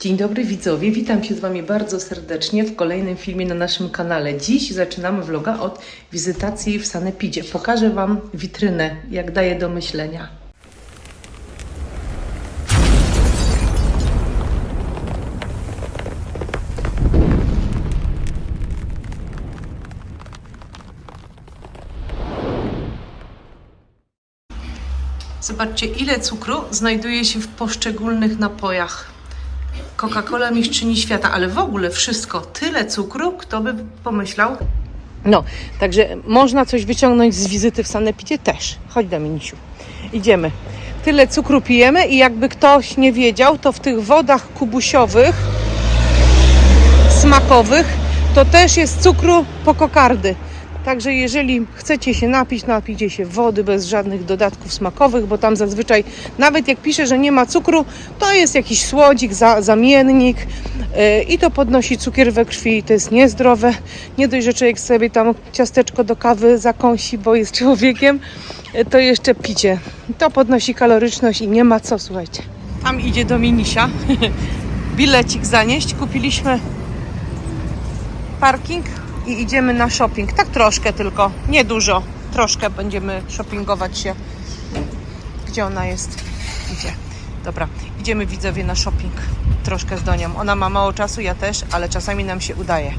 Dzień dobry widzowie, witam się z Wami bardzo serdecznie w kolejnym filmie na naszym kanale. Dziś zaczynamy vloga od wizytacji w Sanepidzie. Pokażę Wam witrynę, jak daje do myślenia. Zobaczcie, ile cukru znajduje się w poszczególnych napojach. Coca-Cola mistrzyni świata, ale w ogóle wszystko, tyle cukru, kto by pomyślał? No, także można coś wyciągnąć z wizyty w Sanepidzie też. Chodź Dominisiu, idziemy. Tyle cukru pijemy i jakby ktoś nie wiedział, to w tych wodach kubusiowych, smakowych, to też jest cukru po kokardy. Także jeżeli chcecie się napić, napijcie się wody bez żadnych dodatków smakowych, bo tam zazwyczaj, nawet jak pisze, że nie ma cukru, to jest jakiś słodzik, za, zamiennik yy, i to podnosi cukier we krwi. To jest niezdrowe. Nie dość, że człowiek sobie tam ciasteczko do kawy zakąsi, bo jest człowiekiem, yy, to jeszcze picie. To podnosi kaloryczność i nie ma co, słuchajcie. Tam idzie Dominisia. Bilecik zanieść. Kupiliśmy parking i idziemy na shopping. Tak troszkę tylko, nie dużo. Troszkę będziemy shoppingować się. Gdzie ona jest? Idzie. Dobra, idziemy widzowie na shopping. Troszkę z Donią. Ona ma mało czasu, ja też, ale czasami nam się udaje.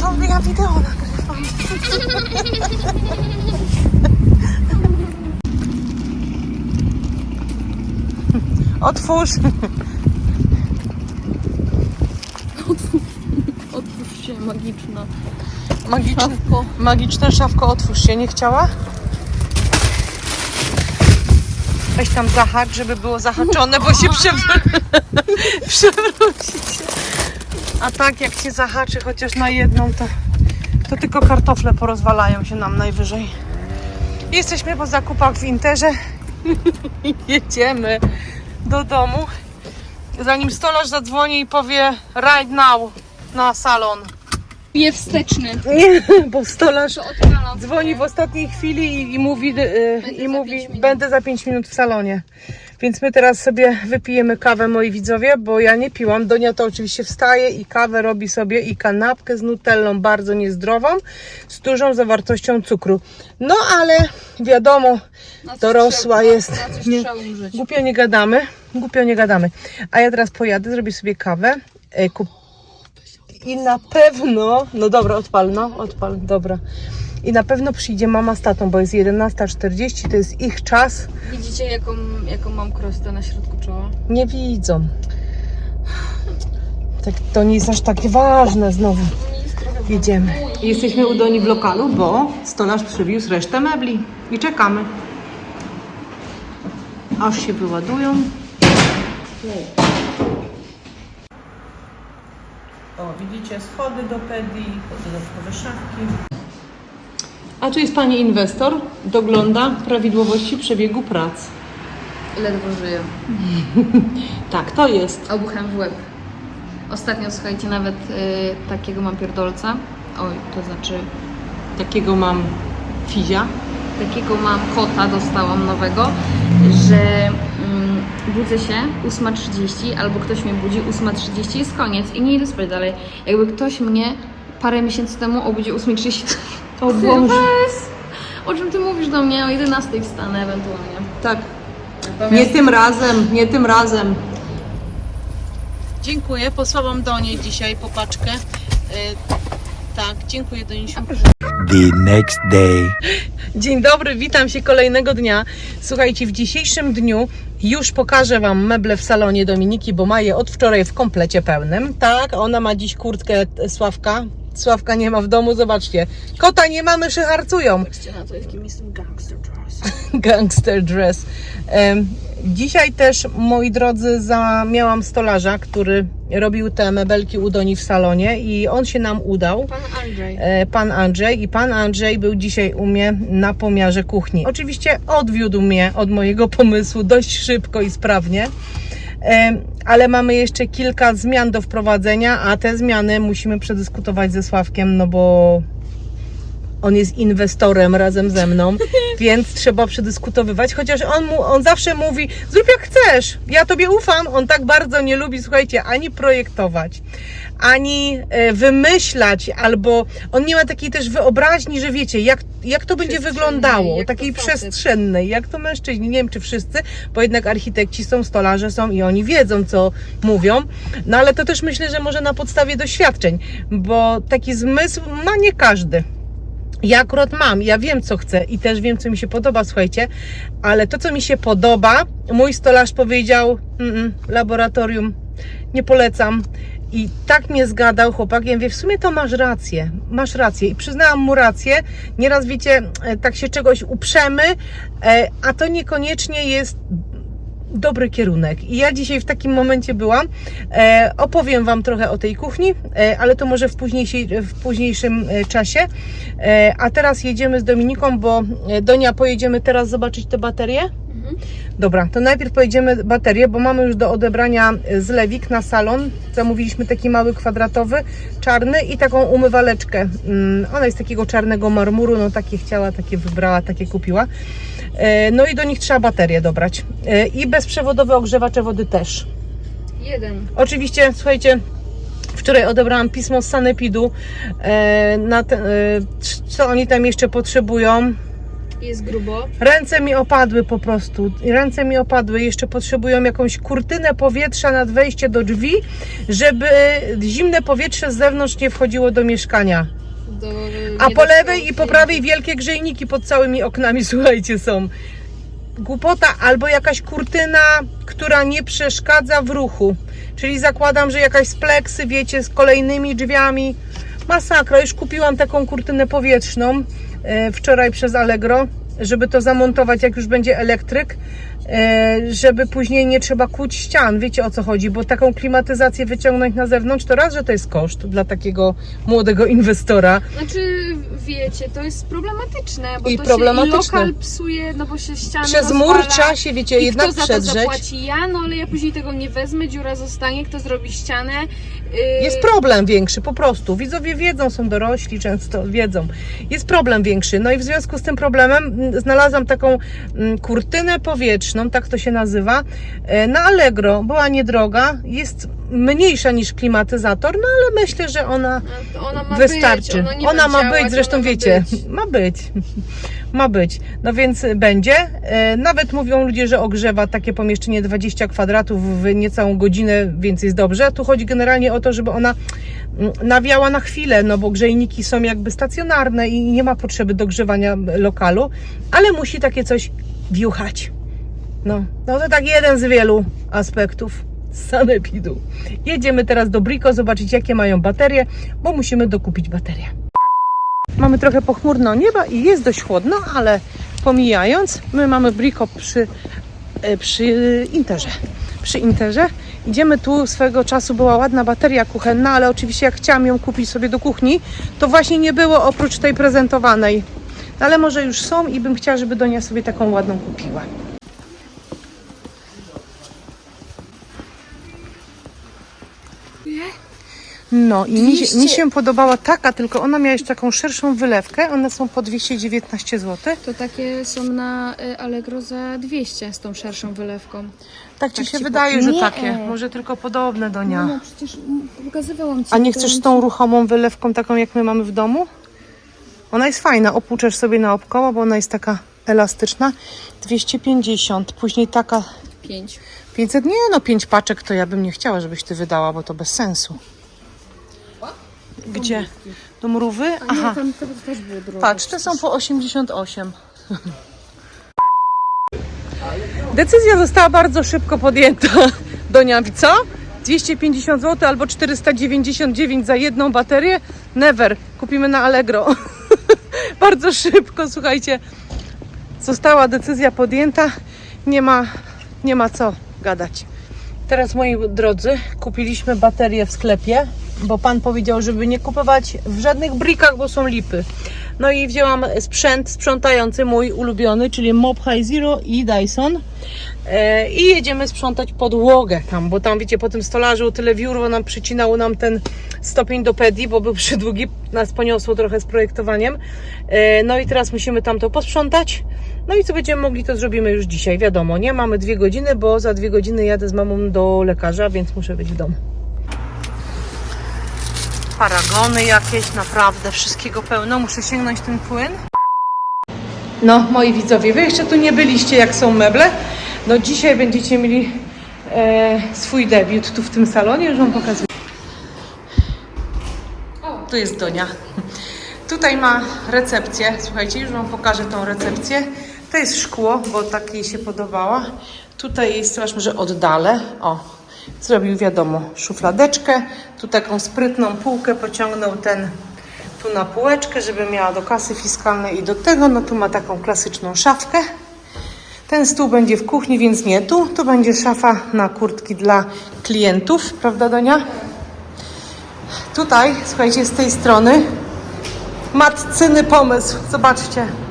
To ja wideo nagrywam. Otwórz. Otwórz się, magiczna. Magiczne, Szafko. magiczne szafko, otwórz się, nie chciała? Weź tam zahacz, żeby było zahaczone, bo się przewr- przewrócicie. A tak, jak cię zahaczy chociaż na jedną, to, to tylko kartofle porozwalają się nam najwyżej. Jesteśmy po zakupach w Interze. Jedziemy do domu. Zanim stolarz zadzwoni i powie right now na salon. Je wsteczny. Nie, bo stolarz odpalam. dzwoni w ostatniej chwili i, i mówi, y, i za mówi pięć minut. będę za 5 minut w salonie. Więc my teraz sobie wypijemy kawę, moi widzowie, bo ja nie piłam. Donia to oczywiście wstaje i kawę robi sobie i kanapkę z nutellą, bardzo niezdrową, z dużą zawartością cukru. No ale wiadomo, Na coś dorosła trzeba- jest. Na coś Nie. trzeba umrzeć. Głupio nie gadamy, głupio nie gadamy. A ja teraz pojadę, zrobię sobie kawę, e, kup... i na pewno, no dobra, odpal, no, odpal, dobra. I na pewno przyjdzie mama z tatą, bo jest 11.40, to jest ich czas. Widzicie jaką, jaką mam krostę na środku czoła? Nie widzą. Tak, to nie jest aż takie ważne znowu. Jedziemy. Jesteśmy u Doni w lokalu, bo stolarz przywiózł resztę mebli i czekamy. Aż się wyładują. O, widzicie, schody do pedi, dodatkowe szafki. A tu jest pani inwestor, dogląda prawidłowości przebiegu prac. Ledwo żyję. Tak, to jest. Obuchem w łeb. Ostatnio, słuchajcie, nawet y, takiego mam pierdolca. Oj, to znaczy Takiego mam fizia. takiego mam kota, dostałam nowego, że budzę się 8.30 albo ktoś mnie budzi 8.30 jest koniec i nie idę spać dalej. Jakby ktoś mnie parę miesięcy temu obudził 8.30 O Boże. O czym ty mówisz do mnie? O 11 wstanę ewentualnie. Tak. Nie tym razem, nie tym razem. Dziękuję. Posłałam do niej dzisiaj popaczkę. Yy, tak, dziękuję Donisiu. the next day. Dzień dobry, witam się kolejnego dnia. Słuchajcie, w dzisiejszym dniu już pokażę Wam meble w salonie Dominiki, bo ma je od wczoraj w komplecie pełnym. Tak, ona ma dziś kurtkę e, Sławka. Sławka nie ma w domu, zobaczcie. Kota nie ma, myszy harcują. Patrzcie na to, jakim jestem gangster dress. Gangster dress. Em, Dzisiaj też, moi drodzy, za, miałam stolarza, który robił te mebelki u Doni w salonie i on się nam udał. Pan Andrzej. e, pan Andrzej i pan Andrzej był dzisiaj u mnie na pomiarze kuchni. Oczywiście odwiódł mnie od mojego pomysłu dość szybko i sprawnie. Ale mamy jeszcze kilka zmian do wprowadzenia, a te zmiany musimy przedyskutować ze Sławkiem, no bo on jest inwestorem razem ze mną, więc trzeba przedyskutowywać, chociaż on, mu, on zawsze mówi, zrób jak chcesz, ja tobie ufam, on tak bardzo nie lubi, słuchajcie, ani projektować, ani e, wymyślać, albo on nie ma takiej też wyobraźni, że wiecie, jak, jak to będzie wyglądało, jak takiej przestrzennej, jak to mężczyźni, nie wiem czy wszyscy, bo jednak architekci są, stolarze są i oni wiedzą, co mówią, no ale to też myślę, że może na podstawie doświadczeń, bo taki zmysł ma nie każdy. Ja akurat mam, ja wiem co chcę i też wiem co mi się podoba, słuchajcie, ale to co mi się podoba, mój stolarz powiedział, laboratorium, nie polecam. I tak mnie zgadał chłopak, ja mówię, w sumie to masz rację, masz rację i przyznałam mu rację. Nieraz wiecie, e, tak się czegoś uprzemy, e, a to niekoniecznie jest dobry kierunek. I ja dzisiaj w takim momencie byłam. E, opowiem Wam trochę o tej kuchni, ale to może w, w późniejszym czasie. A teraz jedziemy z Dominiką, bo e, Donia, pojedziemy teraz zobaczyć te baterie. Dobra, to najpierw pojedziemy baterie, bo mamy już do odebrania e, zlewik na salon. Zamówiliśmy taki mały kwadratowy, czarny i taką umywaleczkę. Mm, Ona jest takiego czarnego marmuru, no takie chciała, takie wybrała, takie kupiła. E, No i do nich trzeba baterie dobrać. E, I bezprzewodowe ogrzewacze wody też. Jeden. Oczywiście, słuchajcie, wczoraj odebrałam pismo z Sanepidu, e, na te, e, co oni tam jeszcze potrzebują. Jest grubo. Ręce mi opadły po prostu. Ręce mi opadły. Jeszcze potrzebują jakąś kurtynę powietrza nad wejście do drzwi, żeby zimne powietrze z zewnątrz nie wchodziło do mieszkania. Do, A po lewej i po prawej wielkie grzejniki pod całymi oknami, słuchajcie, są. Głupota albo jakaś kurtyna, która nie przeszkadza w ruchu. Czyli zakładam, że jakaś z pleksy, wiecie, z kolejnymi drzwiami. Masakra, już kupiłam taką kurtynę powietrzną wczoraj przez Allegro, żeby to zamontować, jak już będzie elektryk, e, żeby później nie trzeba kłuć ścian. Wiecie o co chodzi, bo taką klimatyzację wyciągnąć na zewnątrz, to raz, że to jest koszt dla takiego młodego inwestora. Znaczy, wiecie, to jest problematyczne, bo I to problematyczne. się i lokal psuje, no bo się ściany Przez mur rozwala. trzeba się, wiecie, I jednak kto za to zapłaci? Ja, no ale ja później tego nie wezmę, dziura zostanie, kto zrobi ścianę. Yy, Jest problem większy, po prostu. Widzowie wiedzą, są dorośli, często wiedzą. Jest problem większy. No i w związku z tym problemem znalazłam taką kurtynę powietrzną, tak to się nazywa, e, na Allegro. Była niedroga, jest mniejsza niż klimatyzator, no ale myślę, że ona No, Ona ma wystarczy. Być, ona ona ma działać, być, zresztą ma wiecie, być. ma być. Ma być. No więc będzie. E, Nawet mówią ludzie, że ogrzewa takie pomieszczenie 20 kwadratów w niecałą godzinę, więc jest dobrze. Tu chodzi generalnie o to, żeby ona mm, nawiała na chwilę, no bo grzejniki są jakby stacjonarne i nie ma potrzeby dogrzewania lokalu, ale musi takie coś wiuchać. No, no to tak jeden z wielu aspektów sanepidu. Jedziemy teraz do Brico zobaczyć jakie mają baterie, bo musimy dokupić baterie. Mamy trochę pochmurno nieba i jest dość chłodno, ale pomijając, my mamy Brico przy, e, przy Interze. Przy Interze. Idziemy tu, swego czasu była ładna bateria kuchenna, ale oczywiście jak chciałam ją kupić sobie do kuchni, to właśnie nie było oprócz tej prezentowanej. Ale może już są i bym chciała, żeby Donia sobie taką ładną kupiła. No i mi, się- mi się podobała taka, tylko ona miała jeszcze taką szerszą wylewkę. One są po 219 zł. To takie są na y, Allegro za 200 z tą szerszą wylewką. Tak ci Tak się ci wydaje, po- że Nie. takie. Może tylko podobne do nia. No przecież mm, pokazywałam Ci. A nie to chcesz z tą ruchomą wylewką, taką jak my mamy w domu? Ona jest fajna. Opłuczesz sobie naokoło, bo ona jest taka elastyczna. 250. Później taka Pięć. 500. Nie no, 5 paczek to ja bym nie chciała, żebyś ty wydała, bo to bez sensu. Gdzie? Do mrówy? A Aha. nie, tam to też było drogo. Patrz, te są po 88. Decyzja została bardzo szybko podjęta. Donia mówi, co? 250 zł albo 499 za jedną baterię? Never. Kupimy na Allegro. bardzo szybko, słuchajcie. Została decyzja podjęta. Nie ma, nie ma co gadać. Teraz, moi drodzy, kupiliśmy baterie w sklepie, bo pan powiedział, żeby nie kupować w żadnych brikach, bo są lipy. No i wzięłam sprzęt sprzątający mój ulubiony, czyli Mop High Zero i Dyson. E, I jedziemy sprzątać podłogę tam, bo tam wiecie, po tym stolarzu tyle wiór nam przycinało nam ten stopień do pedi, bo był przydługi, nas poniosło trochę z projektowaniem. E, No i teraz musimy tam to posprzątać. No i co będziemy mogli, to zrobimy już dzisiaj. Wiadomo, nie mamy dwie godziny, bo za dwie godziny jadę z mamą do lekarza, więc muszę być w domu. Paragony jakieś, naprawdę wszystkiego pełno. Muszę sięgnąć ten płyn. No, moi widzowie, wy jeszcze tu nie byliście, jak są meble. No dzisiaj będziecie mieli e, swój debiut tu w tym salonie, już wam pokazuję. Tu jest Donia. Tutaj ma recepcję. Słuchajcie, już wam pokażę tą recepcję. To jest szkło, bo tak jej się podobała. Tutaj jest, zobacz, może oddalę. O, zrobił wiadomo szufladeczkę. Tu taką sprytną półkę pociągnął ten tu na półeczkę, żeby miała do kasy fiskalnej i do tego. No tu ma taką klasyczną szafkę. Ten stół będzie w kuchni, więc nie tu. Tu będzie szafa na kurtki dla klientów, prawda Tutaj, słuchajcie, z tej strony matcyny pomysł. Zobaczcie.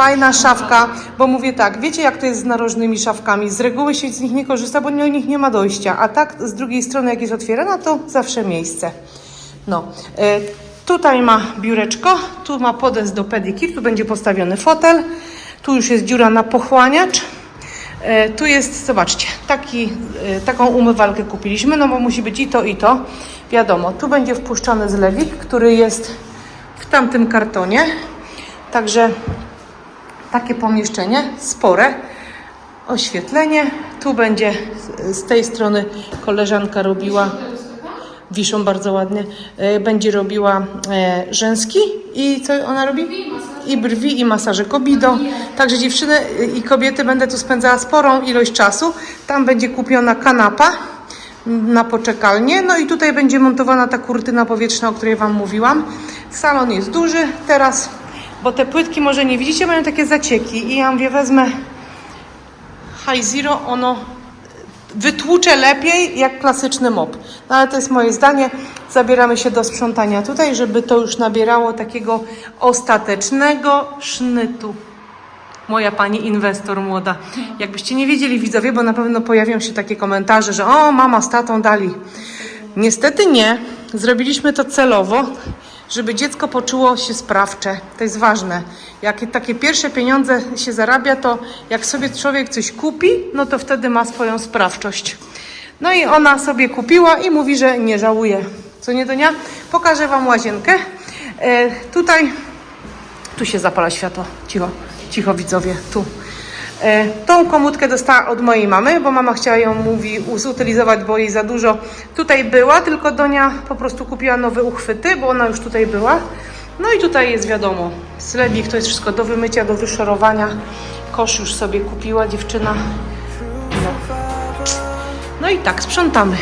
Fajna szafka, bo mówię tak, wiecie jak to jest z narożnymi szafkami? Z reguły się z nich nie korzysta, bo nich nie ma dojścia, a tak z drugiej strony jak jest otwierana, to zawsze miejsce. No, e, tutaj ma biureczko, tu ma podest do pedikir, tu będzie postawiony fotel, tu już jest dziura na pochłaniacz. E, Tu jest, zobaczcie, taki, e, taką umywalkę kupiliśmy, no bo musi być i to, i to. Wiadomo, tu będzie wpuszczony zlewik, który jest w tamtym kartonie. Także takie pomieszczenie, spore. Oświetlenie. Tu będzie z- tej strony koleżanka robiła, wiszą bardzo ładnie, e, będzie robiła e, rzęski i co ona robi? I brwi, i masaże kobido. Także dziewczyny y, i kobiety będę tu spędzała sporą ilość czasu. Tam będzie kupiona kanapa na poczekalnię. No i tutaj będzie montowana ta kurtyna powietrzna, o której Wam mówiłam. Salon jest duży teraz, bo te płytki może nie widzicie, mają takie zacieki. I ja mówię, wezmę High Zero, ono wytłucze lepiej jak klasyczny mop. No ale to jest moje zdanie. Zabieramy się do sprzątania tutaj, żeby to już nabierało takiego ostatecznego sznytu. Moja pani inwestor młoda. Jakbyście nie wiedzieli widzowie, bo na pewno pojawią się takie komentarze, że o, mama z tatą dali. Niestety nie. Zrobiliśmy to celowo, żeby dziecko poczuło się sprawcze. To jest ważne. Jak takie pierwsze pieniądze się zarabia, to jak sobie człowiek coś kupi, no to wtedy ma swoją sprawczość. No i ona sobie kupiła i mówi, że nie żałuje. Co nie, Donia? Pokażę Wam łazienkę. E, tutaj, tu się zapala światło. Cicho, cicho widzowie, tu. E, Tą komórkę dostała od mojej mamy, bo mama chciała ją, mówi, zutylizować, bo jej za dużo tutaj była, tylko Donia po prostu kupiła nowe uchwyty, bo ona już tutaj była. No i tutaj jest wiadomo, zlewik to jest wszystko do wymycia, do wyszorowania. Kosz już sobie kupiła dziewczyna. No, no i tak, sprzątamy.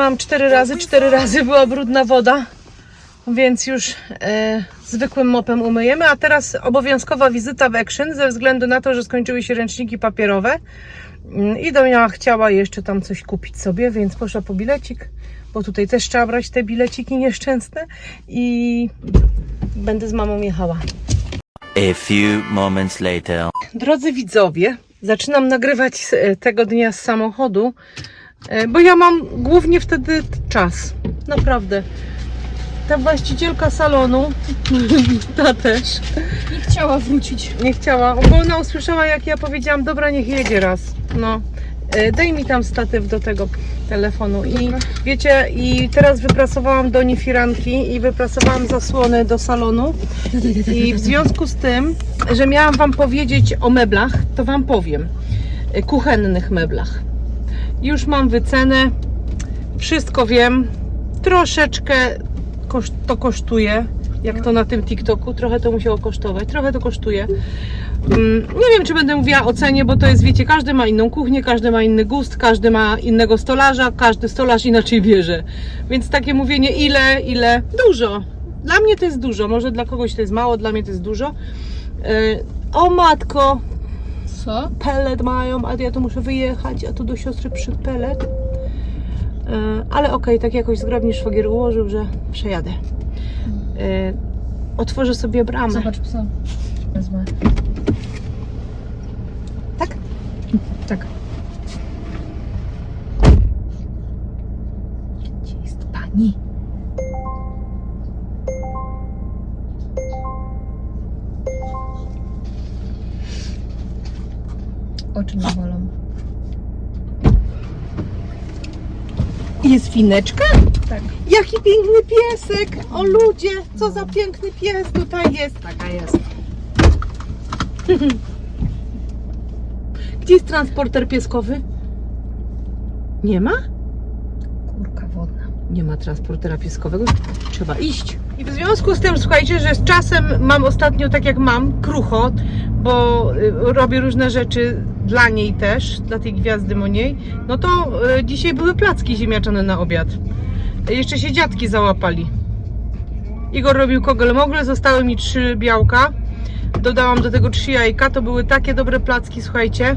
Mam cztery razy, cztery razy była brudna woda, więc już e, zwykłym mopem umyjemy. A teraz obowiązkowa wizyta w Action ze względu na to, że skończyły się ręczniki papierowe. I Donia chciała jeszcze tam coś kupić sobie, więc poszła po bilecik, bo tutaj też trzeba brać te bileciki nieszczęsne i będę z mamą jechała. A few moments later. Drodzy widzowie, Zaczynam nagrywać e, tego dnia z samochodu, bo ja mam głównie wtedy czas. Naprawdę. Ta właścicielka salonu, ta też, Nie chciała wrócić. nie chciała, bo ona usłyszała, jak ja powiedziałam, dobra, niech jedzie raz. No, E, daj mi tam statyw do tego telefonu. I wiecie, i teraz wyprasowałam do niej firanki i wyprasowałam zasłony do salonu. I w związku z tym, że miałam Wam powiedzieć o meblach, to Wam powiem. E, Kuchennych meblach. Już mam wycenę, wszystko wiem. Troszeczkę to kosztuje, jak to na tym TikToku. Trochę to musiało kosztować, trochę to kosztuje. Mm, Nie wiem, czy będę mówiła o cenie, bo to jest, wiecie, każdy ma inną kuchnię, każdy ma inny gust, każdy ma innego stolarza, każdy stolarz inaczej bierze. Więc takie mówienie ile, ile, dużo. Dla mnie to jest dużo, może dla kogoś to jest mało, dla mnie to jest dużo. Yy, O matko, Co? pelet mają, a ja tu muszę wyjechać, a tu do siostry przyszedł pelet. Yy, Ale okej, tak jakoś zgrabnie szwagier ułożył, że przejadę. Yy, Otworzę sobie bramę. Zobacz psa. Wezmę. Tak? Tak. Gdzie jest pani? Oczy nie bolą. Jest fineczka? Tak. Jaki piękny piesek! O ludzie, co za piękny pies tutaj jest. Taka jest. Gdzie jest transporter pieskowy? Nie ma? Kurka wodna. Nie ma transportera pieskowego. Trzeba iść. I w związku z tym, słuchajcie, że z czasem mam ostatnio tak jak mam, krucho, bo y, robię różne rzeczy dla niej też, dla tej gwiazdy mojej, no to y, dzisiaj były placki ziemniaczane na obiad. Jeszcze się dziadki załapali. Igor robił kogel mogle, zostały mi trzy białka. Dodałam do tego trzy jajka, to były takie dobre placki, słuchajcie.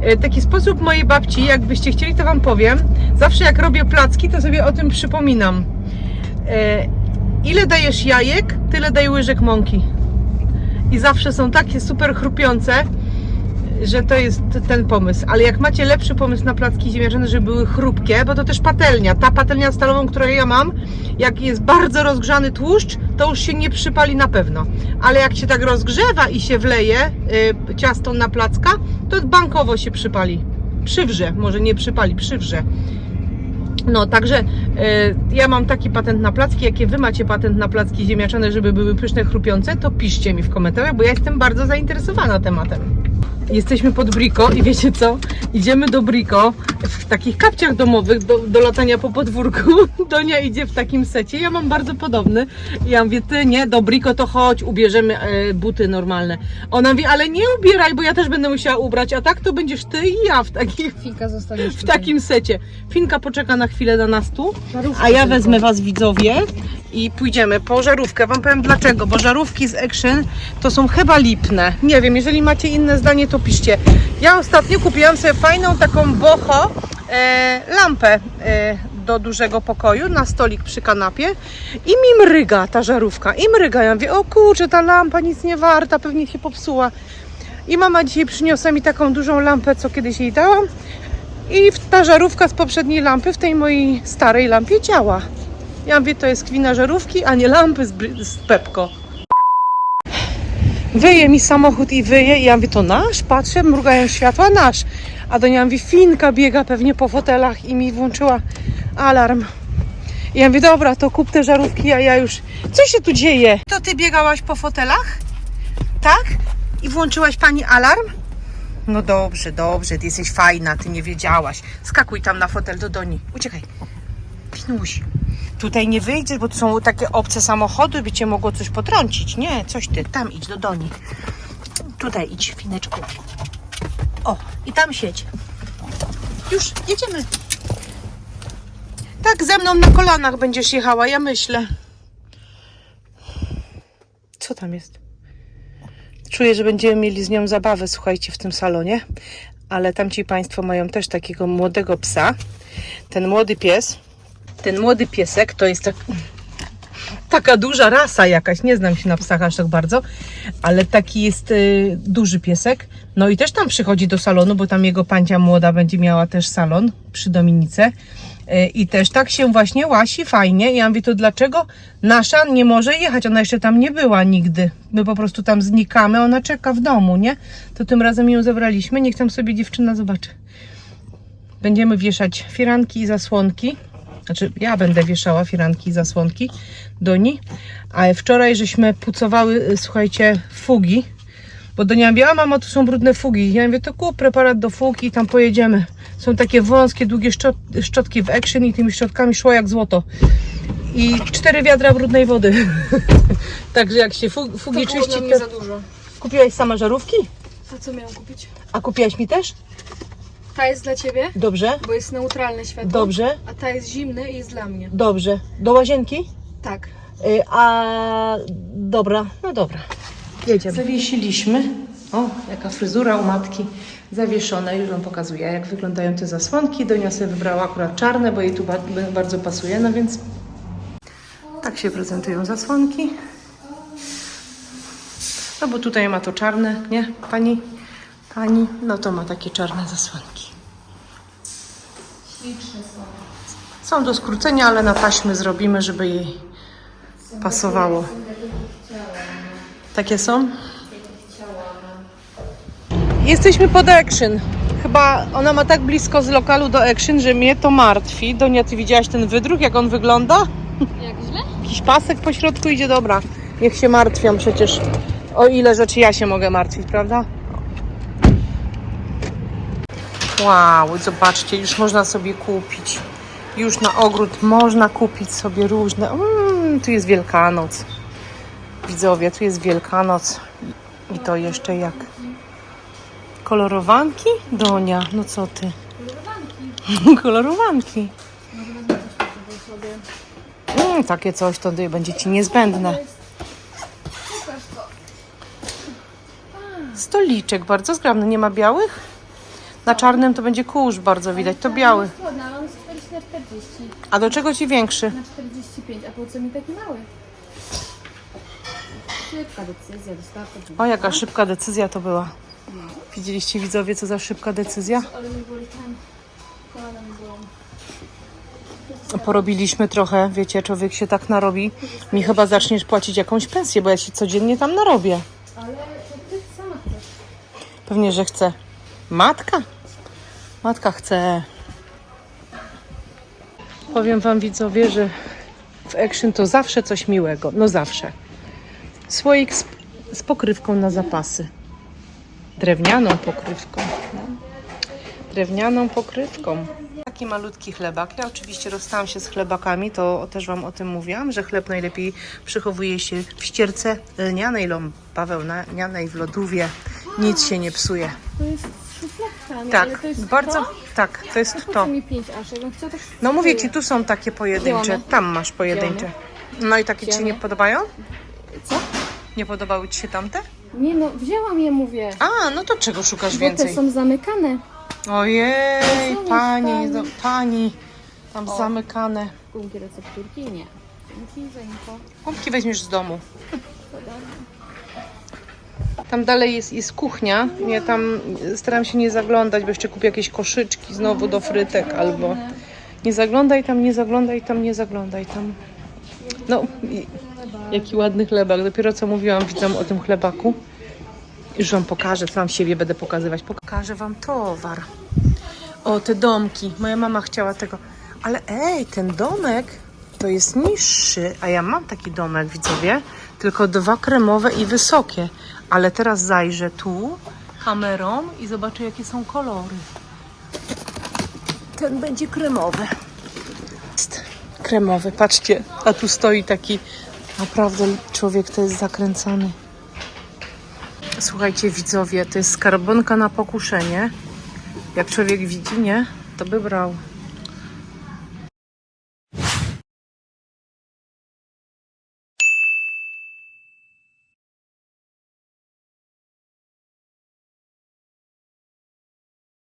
E, Taki sposób mojej babci, jakbyście chcieli, to Wam powiem. Zawsze jak robię placki, to sobie o tym przypominam. E, Ile dajesz jajek, tyle daj łyżek mąki. I zawsze są takie super chrupiące, że to jest ten pomysł. Ale jak macie lepszy pomysł na placki ziemniaczane, żeby były chrupkie, bo to też patelnia. Ta patelnia stalową, którą ja mam, jak jest bardzo rozgrzany tłuszcz, to już się nie przypali na pewno. Ale jak się tak rozgrzewa i się wleje y, ciasto na placka, to bankowo się przypali. Przywrze, może nie przypali, przywrze. No, także y, ja mam taki patent na placki. Jakie wy macie patent na placki ziemniaczane, żeby były pyszne, chrupiące, to piszcie mi w komentarzach, bo ja jestem bardzo zainteresowana tematem. Jesteśmy pod Brico i wiecie co? Idziemy do Brico w takich kapciach domowych do, do latania po podwórku. Donia idzie w takim secie. Ja mam bardzo podobny. I ja mówię, ty nie, do Brico to chodź, ubierzemy e, buty normalne. Ona mówi, ale nie ubieraj, bo ja też będę musiała ubrać, a tak to będziesz ty i ja w takich Fika zostaniesz w takim secie. Finka poczeka na chwilę na nas tu, a ja wezmę Was widzowie i pójdziemy po żarówkę. Wam powiem dlaczego, bo żarówki z Action to są chyba lipne. Nie wiem, jeżeli macie inne zdanie, to piszcie. Ja ostatnio kupiłam sobie fajną taką boho e, lampę e, do dużego pokoju na stolik przy kanapie i mi mryga ta żarówka. I mryga. Ja mówię, o kurczę, ta lampa nic nie warta, pewnie się popsuła. I mama dzisiaj przyniosła mi taką dużą lampę, co kiedyś jej dałam. I ta żarówka z poprzedniej lampy w tej mojej starej lampie działa. Ja mówię, to jest kwina żarówki, a nie lampy z, z Pepko. Wyje mi samochód i wyje i ja mówię, to nasz? Patrzę, mrugają światła, nasz. A do niej mówię, Finka biega pewnie po fotelach i mi włączyła alarm. I ja mówię, dobra, to kup te żarówki, a ja już... Co się tu dzieje? To ty biegałaś po fotelach? Tak? I włączyłaś pani alarm? No dobrze, dobrze, ty jesteś fajna, ty nie wiedziałaś. Skakuj tam na fotel do Doni. Uciekaj. Pinuś. Tutaj nie wyjdziesz, bo to są takie obce samochody, by cię mogło coś potrącić. Nie, coś ty, tam idź do Doni. Tutaj idź, Fineczku. O, i tam siedź. Już, jedziemy. Tak, ze mną na kolanach będziesz jechała, ja myślę. Co tam jest? Czuję, że będziemy mieli z nią zabawę, słuchajcie, w tym salonie. Ale tamci Państwo mają też takiego młodego psa. Ten młody pies, ten młody piesek to jest tak. taka duża rasa jakaś, nie znam się na psach aż tak bardzo, ale taki jest y, duży piesek. No i też tam przychodzi do salonu, bo tam jego pancia młoda będzie miała też salon przy Dominice. Y, I też tak się właśnie łasi fajnie. Ja mówię, to dlaczego nasza nie może jechać? Ona jeszcze tam nie była nigdy. My po prostu tam znikamy, ona czeka w domu, nie? To tym razem ją zabraliśmy. Niech tam sobie dziewczyna zobaczy. Będziemy wieszać firanki i zasłonki. Znaczy, ja będę wieszała firanki i zasłonki do niej. A wczoraj żeśmy pucowały, y, słuchajcie, fugi. Bo do niej mówię, a mama, tu są brudne fugi. Ja mówię, to kup preparat do fug i tam pojedziemy. Są takie wąskie, długie szczot, szczotki w Action i tymi szczotkami szło jak złoto. I cztery wiadra brudnej wody. Także jak się fu- fugi czyści, to... dużo. Kupiłaś sama żarówki? A co miałam kupić? A kupiłaś mi też? Ta jest dla ciebie, Dobrze, bo jest neutralne światło. dobrze, A ta jest zimny i jest dla mnie. dobrze. Do łazienki? Tak. Y, A dobra, no dobra. Jedziemy. Zawiesiliśmy. O, jaka fryzura u matki. Zawieszone, już Wam pokazuję, jak wyglądają te zasłonki. Donia sobie wybrała akurat czarne, bo jej tu ba- bardzo pasuje, no więc tak się prezentują zasłonki. No bo tutaj ma to czarne, nie? Pani, pani, no to ma takie czarne zasłonki. Są do skrócenia, ale na taśmy zrobimy, żeby jej pasowało. Takie są? Jesteśmy pod Action. Chyba ona ma tak blisko z lokalu do Action, że mnie to martwi. Donia, ty widziałaś ten wydruk, jak on wygląda? Jak źle? Jakiś pasek po środku idzie, dobra. Niech się martwią przecież. O ile rzeczy ja się mogę martwić, prawda? Wow, zobaczcie, już można sobie kupić. Już na ogród można kupić sobie różne. Mm, tu jest Wielkanoc. Widzowie, tu jest Wielkanoc. I- to jeszcze jak? Kolorowanki? Donia, no co ty? Kolorowanki. Mm, takie coś to będzie ci niezbędne. Stoliczek bardzo zgrabny. Nie ma białych? Na czarnym to będzie kurz bardzo widać. To biały. Ładna, ale on jest 40 na 40. A do czego ci większy? Na 45. A po co mi taki mały? Szybka decyzja, dostawka. O, jaka szybka decyzja to była. Widzieliście widzowie, co za szybka decyzja? Ale mi boli tam. Kolana mi bolą. Porobiliśmy trochę, wiecie, człowiek się tak narobi. Mi chyba zaczniesz płacić jakąś pensję, bo ja się codziennie tam narobię. Ale to ty sama chcesz. Pewnie, że chce. Matka? Matka chce. Powiem wam widzowie, że w Action to zawsze coś miłego. No zawsze. Słoik z, z pokrywką na zapasy. Drewnianą pokrywką. No. Drewnianą pokrywką. Taki malutki chlebak. Ja oczywiście rozstałam się z chlebakami, to też Wam o tym mówiłam, że chleb najlepiej przechowuje się w ścierce lnianej lub bawełnianej w lodówie. Nic się nie psuje. To jest szufladka, nie? Tak, Ale to jest bardzo. To? Tak, to jest A to. mi 5 aż? Jakbym chciała tak No mówię ci, tu są takie pojedyncze. Zielone. Tam masz pojedyncze. No i takie ci się nie Zielone. podobają? Co? Nie podobały ci się tamte? Nie no, wzięłam je, mówię. A, no to czego szukasz Bo więcej? te są zamykane. Ojej, pani, już no, pani. Tam O. zamykane. Gumki recepturki? Nie. Dzięki. Pompki weźmiesz z domu. Tam dalej jest, jest kuchnia. Ja tam staram się nie zaglądać, bo jeszcze kupię jakieś koszyczki znowu do frytek albo... Nie zaglądaj tam, nie zaglądaj tam, nie zaglądaj tam. No, jaki ładny chlebak. Dopiero co mówiłam widzom o tym chlebaku. Już wam pokażę, co wam siebie będę pokazywać. Pokażę wam towar. O, te domki. Moja mama chciała tego. Ale ej, ten domek to jest niższy. A ja mam taki domek, widzowie. Tylko dwa kremowe i wysokie. Ale teraz zajrzę tu kamerą i zobaczę, jakie są kolory. Ten będzie kremowy. Jest kremowy, patrzcie. A tu stoi taki naprawdę człowiek to jest zakręcony. Słuchajcie, widzowie, to jest skarbonka na pokuszenie. Jak człowiek widzi, nie? To by brał.